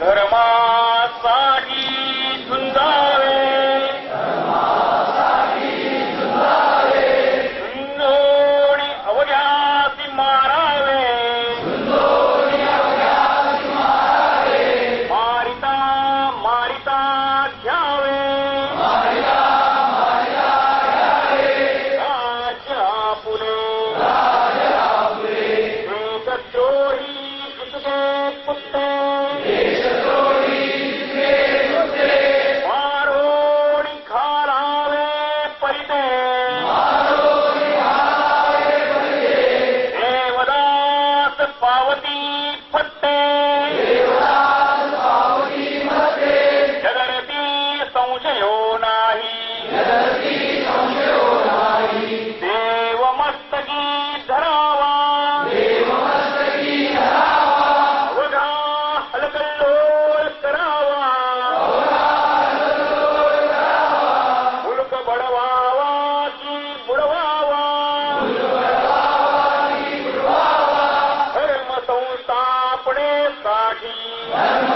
धर्मासाठी पावती फत्ते जगरती संशयो नाही। Vamos!